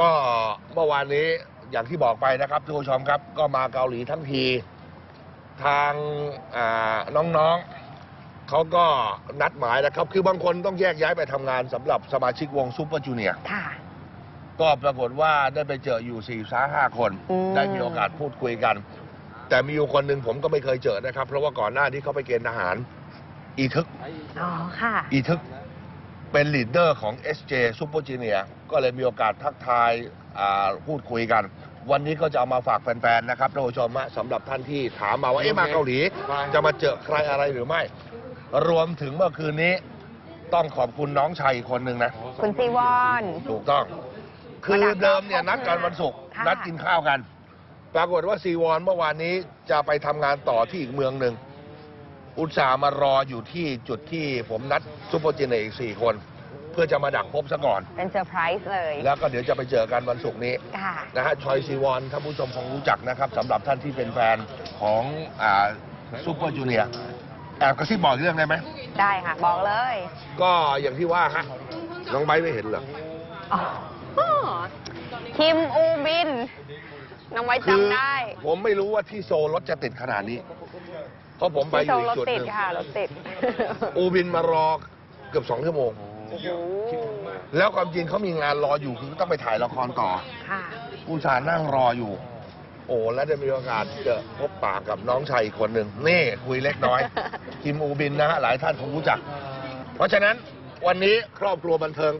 ก็เมื่อวานนี้อย่างที่บอกไปนะครับทุกผู้ชมครับ ก็มาเกาหลีทั้งที ทางอ่าน้องๆเขาก็นัดหมายนะครับ คือบางคนต้องแยกย้ายไปทำงานสำหรับสมาชิกวงซูเปอร์จูเนียร์ ค่ะ ก็ปรากฏว่าได้ไปเจออยู่สี่สาห้าคน อืม ได้มีโอกาสพูดคุยกัน แต่มีอยู่คนหนึ่งผมก็ไม่เคยเจอนะครับ เพราะว่าก่อนหน้าที่เขาไปเกณฑ์ทหาร อีทึก อ๋อ ค่ะ อีทึก เป็นลีดเดอร์ของ SJ Super Junior ก็เลยมีโอกาสทักทายอ่าพูดคุยกัน วันนี้ก็จะเอามาฝากแฟนๆ นะครับท่านผู้ชมฮะสำหรับท่านที่ถามมาว่า เอ๊ะมาเกาหลี จะมาเจอใครอะไรหรือไม่ รวมถึงเมื่อคืนนี้ ต้องขอบคุณน้องชายอีกคนหนึ่งนะ คุณซีวอน ถูกต้อง คือเดิมเนี่ยนัดกันวันศุกร์ค่ะ นัดกินข้าวกัน ปรากฏว่าซีวอนเมื่อวานนี้จะไปทำงานต่อที่อีกเมืองหนึ่ง อุตส่าห์มารออยู่ที่จุดที่ผมนัดซูเปอร์เจเนอีกสี่คน เพื่อจะมาดักพบซะก่อน เป็นเซอร์ไพรส์เลย แล้วก็เดี๋ยวจะไปเจอกันวันศุกร์นี้ ค่ะ นะฮะชอยซีวอนท่านผู้ชมคงรู้จักนะครับสำหรับท่านที่เป็นแฟนของอ่าซูเปอร์จูเนียร์แอบกระซิบบอกอีกเรื่องได้ไหม ได้ค่ะ บอกเลยก็อย่างที่ว่าฮะน้องไบร์ทไม่เห็นเหรอ อ๋อคิมอูบิน น้องไว้คือจำได้ผมไม่รู้ว่าที่โซลรถจะติดขนาดนี้ เพราะผมไปอที่โซยู่อีรกถจุดติหดนึ่งค่ะรถติดอูบินมารอเกือบสองชั่วโมง โอ้โหแล้วความจริงเขามีงานรออยู่คือต้องไปถ่ายละครต่อ ค่ะผู้ชายนั่งรออยู่ โอ้แล้วได้มีโอกาสเจอพบปากกับน้องชายอีกคนหนึ่งนี่คุยเล็กน้อย คิมอูบินนะฮะหลายท่านคงรู้จัก เพราะฉะนั้นวันนี้ครอบครัวบันเทิง